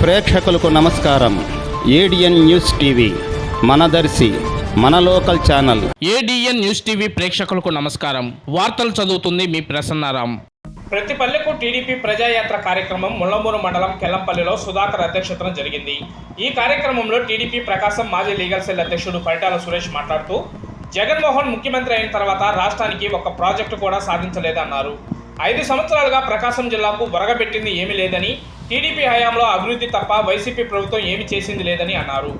ప్రేక్షకులకు నమస్కారం. ADN news TV Manadarshi మన local channel. ADN news TV ప్రేక్షకులకు నమస్కారం. వార్తలు చదువుతుంది మీ ప్రసన్నారాం. ప్రతి పల్లెకు టీడీపీ ప్రజాయాత్ర కార్యక్రమం ముళ్ళమూరు మండలం కెల్లంపల్లిలో సుధాకర్ అధ్యక్షతన జరిగింది. ఈ కార్యక్రమంలో టీడీపీ ప్రకాశం మాజీ లీగల్ సెల్ అధ్యక్షుడు పరిటాల సురేష్ మాట్లాడుతూ జగన్మోహన్ ముఖ్యమంత్రి అయిన తర్వాత రాష్ట్రానికి ఒక ప్రాజెక్టు కూడా సాధించలేదన్నారు. ఐదు సంవత్సరాలుగా ప్రకాశం జిల్లాకు వరగబెట్టింది ఏమీ లేదని టీడీపీ హయాంలో అభివృద్ధి తప్ప వైసీపీ ప్రభుత్వం ఏమి చేసింది లేదని అన్నారు.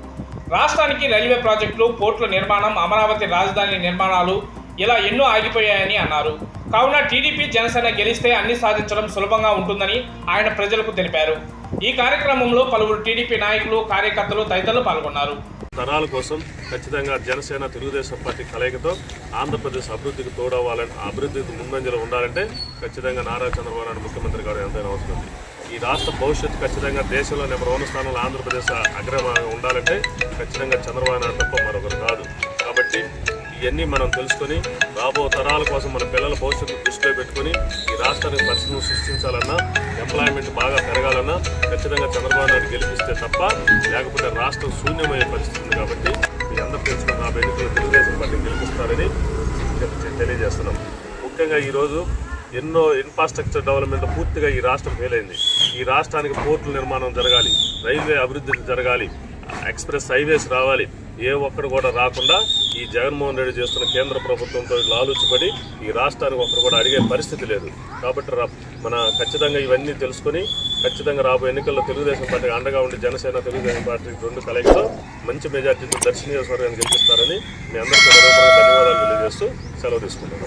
రాష్ట్రానికి రైల్వే ప్రాజెక్టులు పోర్టుల నిర్మాణం అమరావతి రాజధాని నిర్మాణాలు ఇలా ఎన్నో ఆగిపోయాయని అన్నారు. కావున టీడీపీ జనసేన గెలిస్తే అన్ని సాధించడం సులభంగా ఉంటుందని ఆయన ప్రజలకు తెలిపారు. ఈ కార్యక్రమంలో పలువురు టీడీపీ నాయకులు కార్యకర్తలు తదితరులు పాల్గొన్నారు. తరాల కోసం ఖచ్చితంగా జనసేన తెలుగుదేశం పార్టీ కలయికతో ఆంధ్రప్రదేశ్ అభివృద్ధికి తోడవ్వాలని అభివృద్ధికి ముందంజలో ఉండాలంటే ఖచ్చితంగా నారా చంద్రబాబు నాయుడు ముఖ్యమంత్రి గారు ఎంతైనా అవసరం ఈ రాష్ట్ర భవిష్యత్తు ఖచ్చితంగా దేశంలో నెంబర్ వన్ స్థానంలో ఆంధ్రప్రదేశ్ అగ్రమంగా ఉండాలంటే ఖచ్చితంగా చంద్రబాబు నాయుడు తప్ప మరొకరు కాదు. కాబట్టి ఇవన్నీ మనం తెలుసుకొని రాబో తరాల కోసం మన పిల్లల భవిష్యత్తు దృష్టిలో పెట్టుకొని ఈ రాష్ట్రానికి పరిశ్రమలు సృష్టించాలన్నా ఎంప్లాయ్మెంట్ బాగా పెరగాలన్నా ఖచ్చితంగా చంద్రబాబు నాయుడు గెలిపిస్తే తప్ప లేకపోతే రాష్ట్రం శూన్యమయ్యే పరిస్థితి ఉంది కాబట్టి మీ అందరూ తెలుసుకున్న నా ఎన్నికలు తెలుగుదేశం పార్టీ గెలిపిస్తారని తెలియజేస్తున్నాం. ముఖ్యంగా ఈరోజు ఎన్నో ఇన్ఫ్రాస్ట్రక్చర్ డెవలప్మెంట్ పూర్తిగా ఈ రాష్ట్రం ఫెయిల్ అయింది. ఈ రాష్ట్రానికి పోర్టుల నిర్మాణం జరగాలి రైల్వే అభివృద్ధి జరగాలి ఎక్స్ప్రెస్ హైవేస్ రావాలి. ఏ ఒక్కడు కూడా రాకుండా ఈ జగన్మోహన్ రెడ్డి చేస్తున్న కేంద్ర ప్రభుత్వంతో లాలుచిపడి ఈ రాష్ట్రానికి ఒక్కరు కూడా అడిగే పరిస్థితి లేదు. కాబట్టి మన ఖచ్చితంగా ఇవన్నీ తెలుసుకొని ఖచ్చితంగా రాబోయే ఎన్నికల్లో తెలుగుదేశం పార్టీకి అండగా ఉండి జనసేన తెలుగుదేశం పార్టీ రెండు కలయికతో మంచి మెజార్టీతో దర్శనీయ స్వర్గాన్ని గెలిపిస్తారని మీ అందరికీ ధన్యవాదాలు తెలియజేస్తూ సెలవు తీసుకుంటున్నాను